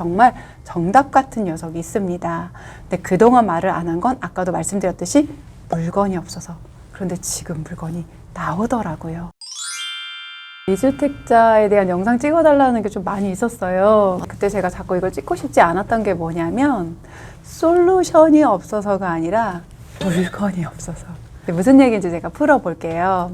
정말 정답 같은 녀석이 있습니다. 근데 그동안 말을 안 한 건 아까도 말씀드렸듯이 물건이 없어서 그런데 지금 물건이 나오더라고요. 미주택자에 대한 영상 찍어달라는 게 좀 많이 있었어요. 그때 제가 자꾸 이걸 찍고 싶지 않았던 게 뭐냐면 솔루션이 없어서가 아니라 물건이 없어서. 무슨 얘기인지 제가 풀어볼게요.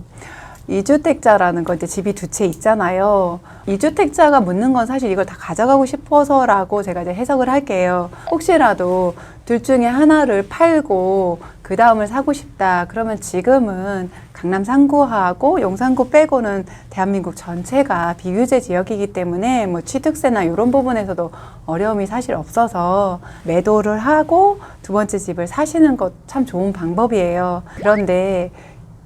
이주택자라는 건 이제 집이 두 채 있잖아요. 이주택자가 묻는 건 사실 이걸 다 가져가고 싶어서라고 제가 이제 해석을 할게요. 혹시라도 둘 중에 하나를 팔고 그 다음을 사고 싶다. 그러면 지금은 강남 상구하고 용산구 빼고는 대한민국 전체가 비규제 지역이기 때문에 뭐 취득세나 이런 부분에서도 어려움이 사실 없어서 매도를 하고 두 번째 집을 사시는 것 참 좋은 방법이에요. 그런데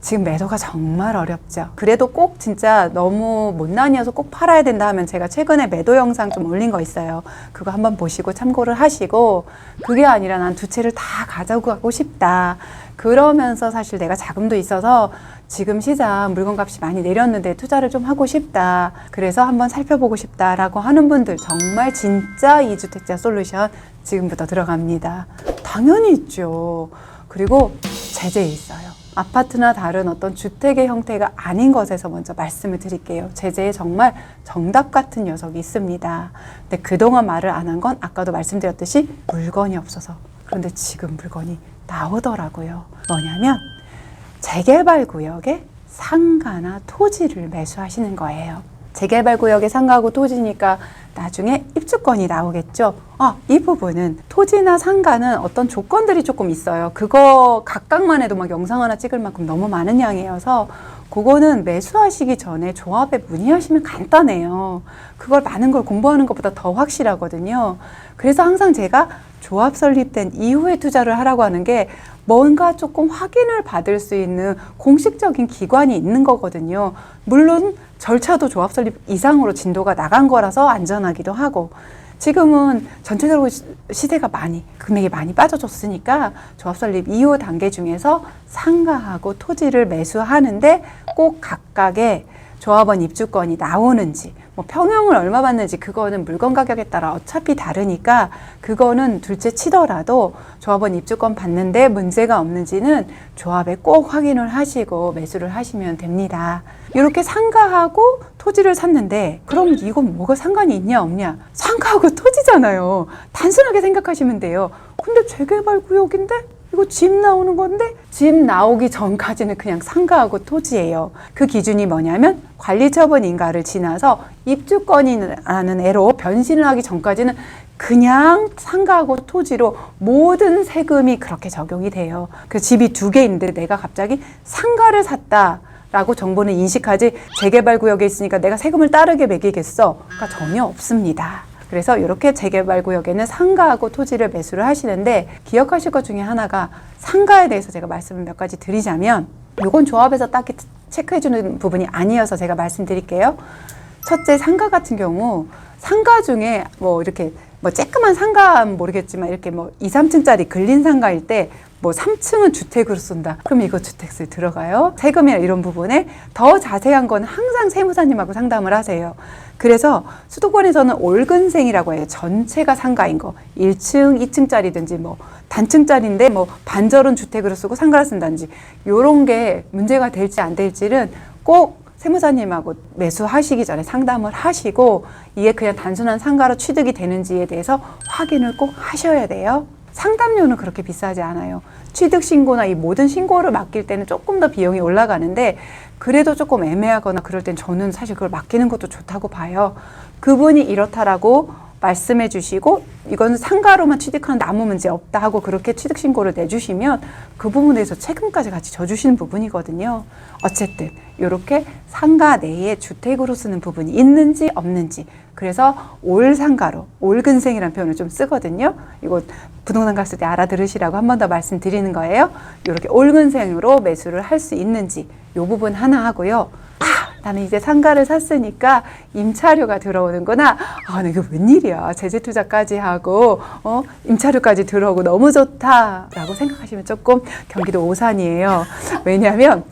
지금 매도가 정말 어렵죠. 그래도 꼭 진짜 너무 못난이어서 꼭 팔아야 된다 하면 제가 최근에 매도 영상 좀 올린 거 있어요. 그거 한번 보시고 참고를 하시고 그게 아니라 난 두 채를 다 가져가고 싶다. 그러면서 사실 내가 자금도 있어서 지금 시장 물건 값이 많이 내렸는데 투자를 좀 하고 싶다. 그래서 한번 살펴보고 싶다라고 하는 분들 정말 진짜 이주택자 솔루션 지금부터 들어갑니다. 당연히 있죠. 그리고 제재 있어요. 아파트나 다른 어떤 주택의 형태가 아닌 것에서 먼저 말씀을 드릴게요. 제재에 정말 정답 같은 녀석이 있습니다. 근데 그동안 말을 안 한 건 아까도 말씀드렸듯이 물건이 없어서 그런데 지금 물건이 나오더라고요. 뭐냐면 재개발 구역에 상가나 토지를 매수하시는 거예요. 재개발 구역에 상가하고 토지니까 나중에 입주권이 나오겠죠. 아, 이 부분은 토지나 상가는 어떤 조건들이 조금 있어요. 그거 각각만 해도 막 영상 하나 찍을 만큼 너무 많은 양이어서 그거는 매수하시기 전에 조합에 문의하시면 간단해요. 그걸 많은 걸 공부하는 것보다 더 확실하거든요. 그래서 항상 제가 조합 설립된 이후에 투자를 하라고 하는 게 뭔가 조금 확인을 받을 수 있는 공식적인 기관이 있는 거거든요. 물론 절차도 조합 설립 이상으로 진도가 나간 거라서 안전하기도 하고 지금은 전체적으로 시- 시세가 많이 금액이 많이 빠져줬으니까 조합 설립 이후 단계 중에서 상가하고 토지를 매수하는데 꼭 각각의 조합원 입주권이 나오는지 뭐 평형을 얼마 받는지 그거는 물건 가격에 따라 어차피 다르니까 그거는 둘째 치더라도 조합원 입주권 받는데 문제가 없는지는 조합에 꼭 확인을 하시고 매수를 하시면 됩니다. 이렇게 상가하고 토지를 샀는데 그럼 이건 뭐가 상관이 있냐 없냐? 상가하고 토지잖아요. 단순하게 생각하시면 돼요. 근데 재개발 구역인데 이거 집 나오는 건데 집 나오기 전까지는 그냥 상가하고 토지예요. 그 기준이 뭐냐면 관리처분 인가를 지나서 입주권이라는 애로 변신을 하기 전까지는 그냥 상가하고 토지로 모든 세금이 그렇게 적용이 돼요. 그 집이 두개 있는데 내가 갑자기 상가를 샀다. 라고 정부는 인식하지 재개발 구역에 있으니까 내가 세금을 따르게 매기겠어? 가 전혀 없습니다. 그래서 이렇게 재개발 구역에는 상가하고 토지를 매수를 하시는데 기억하실 것 중에 하나가 상가에 대해서 제가 말씀을 몇 가지 드리자면 이건 조합에서 딱히 체크해주는 부분이 아니어서 제가 말씀드릴게요. 첫째 상가 같은 경우 상가 중에 뭐 이렇게 뭐 쬐끄만 상가는 모르겠지만 이렇게 뭐 2, 3층짜리 근린 상가일 때 뭐 3층은 주택으로 쓴다. 그럼 이거 주택세 들어가요. 세금이나 이런 부분에 더 자세한 건 항상 세무사님하고 상담을 하세요. 그래서 수도권에서는 올근생이라고 해요. 전체가 상가인 거. 1층, 2층짜리든지 뭐 단층짜리인데 뭐 반절은 주택으로 쓰고 상가를 쓴다든지 요런 게 문제가 될지 안 될지는 꼭 세무사님하고 매수하시기 전에 상담을 하시고 이게 그냥 단순한 상가로 취득이 되는지에 대해서 확인을 꼭 하셔야 돼요. 상담료는 그렇게 비싸지 않아요. 취득 신고나 이 모든 신고를 맡길 때는 조금 더 비용이 올라가는데 그래도 조금 애매하거나 그럴 땐 저는 사실 그걸 맡기는 것도 좋다고 봐요. 그분이 이렇다라고 말씀해 주시고 이건 상가로만 취득하는 아무 문제 없다 하고 그렇게 취득 신고를 내주시면 그 부분에 대해서 책임까지 같이 져주시는 부분이거든요. 어쨌든 이렇게 상가 내에 주택으로 쓰는 부분이 있는지 없는지 그래서 올 상가로 올 근생이라는 표현을 좀 쓰거든요. 이거 부동산 갔을 때 알아들으시라고 한 번 더 말씀드리는 거예요. 이렇게 올 근생으로 매수를 할 수 있는지 이 부분 하나 하고요. 아, 나는 이제 상가를 샀으니까 임차료가 들어오는구나. 아, 이게 웬일이야. 제재 투자까지 하고, 어, 임차료까지 들어오고 너무 좋다라고 생각하시면 조금 경기도 오산이에요. 왜냐하면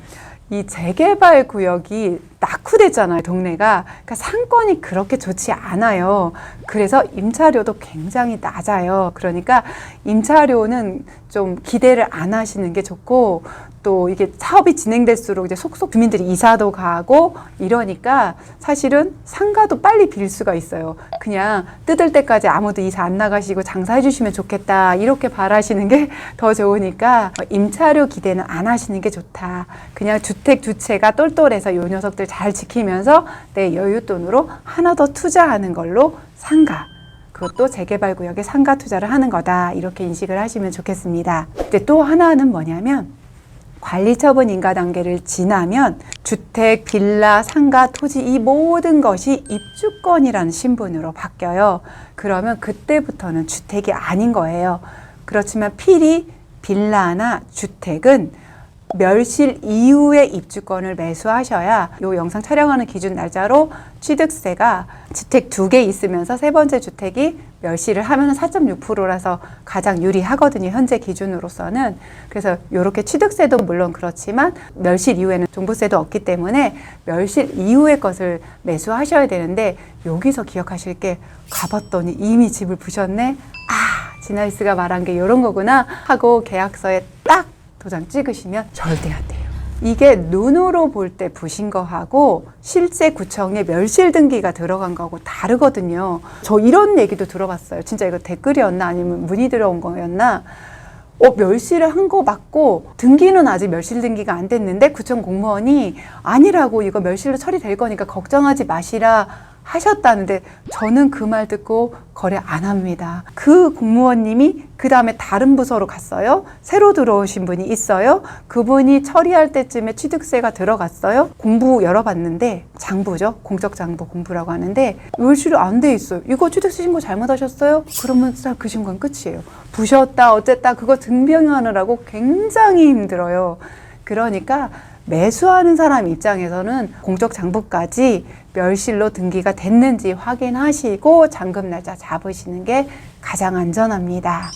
이 재개발 구역이 낙후됐잖아요, 동네가. 그러니까 상권이 그렇게 좋지 않아요. 그래서 임차료도 굉장히 낮아요. 그러니까 임차료는 좀 기대를 안 하시는 게 좋고 또 이게 사업이 진행될수록 이제 속속 주민들이 이사도 가고 이러니까 사실은 상가도 빨리 빌 수가 있어요. 그냥 뜯을 때까지 아무도 이사 안 나가시고 장사해 주시면 좋겠다. 이렇게 바라시는 게 더 좋으니까 임차료 기대는 안 하시는 게 좋다. 그냥 주택 두 채가 똘똘해서 요 녀석들 잘 지키면서 내 여윳돈으로 하나 더 투자하는 걸로 상가 그것도 재개발 구역에 상가 투자를 하는 거다. 이렇게 인식을 하시면 좋겠습니다. 근데 또 하나는 뭐냐면 관리 처분 인가 단계를 지나면 주택, 빌라, 상가, 토지 이 모든 것이 입주권이라는 신분으로 바뀌어요. 그러면 그때부터는 주택이 아닌 거예요. 그렇지만 필히 빌라나 주택은 멸실 이후에 입주권을 매수하셔야 이 영상 촬영하는 기준 날짜로 취득세가 주택 두 개 있으면서 세 번째 주택이 멸실을 하면 4.6%라서 가장 유리하거든요. 현재 기준으로서는. 그래서 이렇게 취득세도 물론 그렇지만 멸실 이후에는 종부세도 없기 때문에 멸실 이후의 것을 매수하셔야 되는데 여기서 기억하실 게 가봤더니 이미 집을 부셨네. 아, 지나이스가 말한 게 이런 거구나 하고 계약서에 딱 도장 찍으시면 절대 안 돼요. 이게 눈으로 볼 때 부신 거하고 실제 구청에 멸실 등기가 들어간 거하고 다르거든요. 저 이런 얘기도 들어봤어요. 진짜 이거 댓글이었나 아니면 문의 들어온 거였나? 어, 멸실을 한 거 맞고 등기는 아직 멸실 등기가 안 됐는데 구청 공무원이 아니라고 이거 멸실로 처리될 거니까 걱정하지 마시라 하셨다는데 저는 그 말 듣고 거래 안 합니다. 그 공무원님이 그 다음에 다른 부서로 갔어요. 새로 들어오신 분이 있어요. 그분이 처리할 때쯤에 취득세가 들어갔어요. 공부 열어봤는데 장부죠. 공적 장부 공부라고 하는데 멸실이 안돼 있어요. 이거 취득세 신고 잘못하셨어요? 그러면 딱그 신고는 끝이에요. 부셨다 어쨌다 그거 증명하느라고 굉장히 힘들어요. 그러니까 매수하는 사람 입장에서는 공적 장부까지 멸실로 등기가 됐는지 확인하시고 잔금 날짜 잡으시는 게 가장 안전합니다.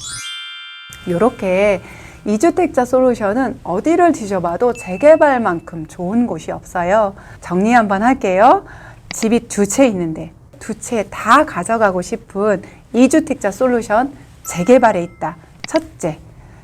이렇게 이주택자 솔루션은 어디를 뒤져봐도 재개발만큼 좋은 곳이 없어요. 정리 한번 할게요. 집이 두 채 있는데 두 채 다 가져가고 싶은 이주택자 솔루션 재개발에 있다. 첫째,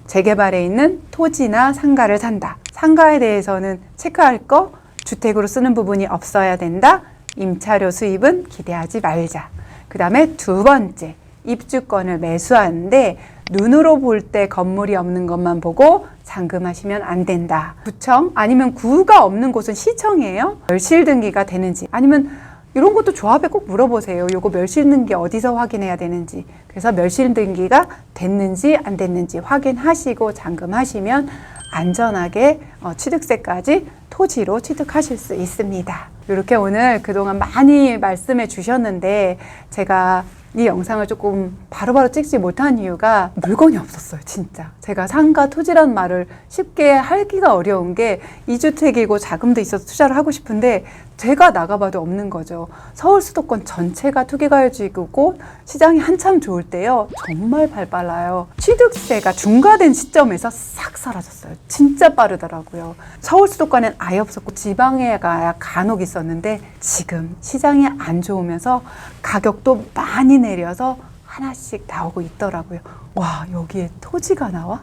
재개발에 있는 토지나 상가를 산다. 상가에 대해서는 체크할 거 주택으로 쓰는 부분이 없어야 된다. 임차료 수입은 기대하지 말자. 그 다음에 두 번째, 입주권을 매수하는데 눈으로 볼 때 건물이 없는 것만 보고 잔금하시면 안 된다. 구청 아니면 구가 없는 곳은 시청이에요. 멸실 등기가 되는지 아니면 이런 것도 조합에 꼭 물어보세요. 요거 멸실 등기 어디서 확인해야 되는지. 그래서 멸실 등기가 됐는지 안 됐는지 확인하시고 잔금하시면 안전하게 어, 취득세까지 토지로 취득하실 수 있습니다. 이렇게 오늘 그동안 많이 말씀해 주셨는데 제가 이 영상을 조금 바로바로 찍지 못한 이유가 물건이 없었어요, 진짜. 제가 상가 토지란 말을 쉽게 하기가 어려운 게 이주택이고 자금도 있어서 투자를 하고 싶은데 제가 나가봐도 없는 거죠. 서울 수도권 전체가 투기가율지구고 시장이 한참 좋을 때요. 정말 발빨라요. 취득세가 중과된 시점에서 싹 사라졌어요. 진짜 빠르더라고요. 서울 수도권엔 아예 없었고 지방에 가야 간혹 있었는데 지금 시장이 안 좋으면서 가격도 많이 내려서 하나씩 나오고 있더라고요. 와, 여기에 토지가 나와?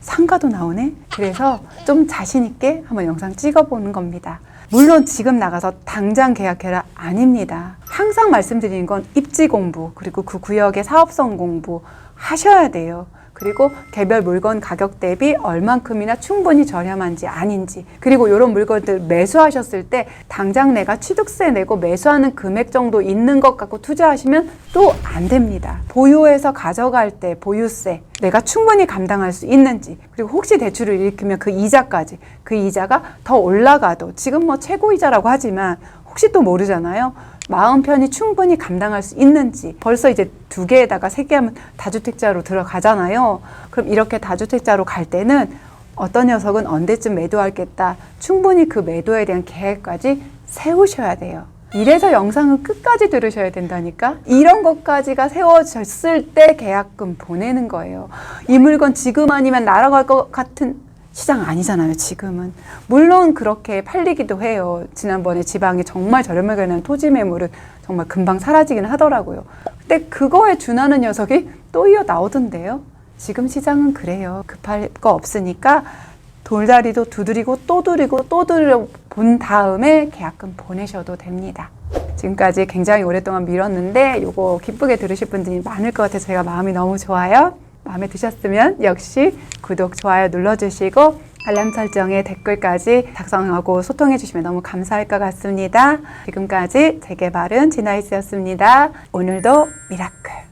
상가도 나오네? 그래서 좀 자신있게 한번 영상 찍어보는 겁니다. 물론 지금 나가서 당장 계약해라 아닙니다. 항상 말씀드리는 건 입지 공부, 그리고 그 구역의 사업성 공부 하셔야 돼요. 그리고 개별 물건 가격 대비 얼만큼이나 충분히 저렴한지 아닌지 그리고 이런 물건들 매수하셨을 때 당장 내가 취득세 내고 매수하는 금액 정도 있는 것 갖고 투자하시면 또 안 됩니다. 보유해서 가져갈 때 보유세 내가 충분히 감당할 수 있는지 그리고 혹시 대출을 일으키면 그 이자까지 그 이자가 더 올라가도 지금 뭐 최고 이자라고 하지만 혹시 또 모르잖아요. 마음 편히 충분히 감당할 수 있는지 벌써 이제 두 개에다가 세 개 하면 다주택자로 들어가잖아요. 그럼 이렇게 다주택자로 갈 때는 어떤 녀석은 언제쯤 매도하겠다. 충분히 그 매도에 대한 계획까지 세우셔야 돼요. 이래서 영상은 끝까지 들으셔야 된다니까? 이런 것까지가 세워졌을 때 계약금 보내는 거예요. 이 물건 지금 아니면 날아갈 것 같은 시장 아니잖아요, 지금은. 물론 그렇게 팔리기도 해요. 지난번에 지방에 정말 저렴하게 하는 토지 매물은 정말 금방 사라지긴 하더라고요. 근데 그거에 준하는 녀석이 또 이어 나오던데요. 지금 시장은 그래요. 급할 거 없으니까 돌다리도 두드리고 또 두드리고 또 두드려 본 다음에 계약금 보내셔도 됩니다. 지금까지 굉장히 오랫동안 미뤘는데 요거 기쁘게 들으실 분들이 많을 것 같아서 제가 마음이 너무 좋아요. 마음에 드셨으면 역시 구독, 좋아요 눌러주시고 알람 설정에 댓글까지 작성하고 소통해 주시면 너무 감사할 것 같습니다. 지금까지 재개발은 지나이스였습니다. 오늘도 미라클.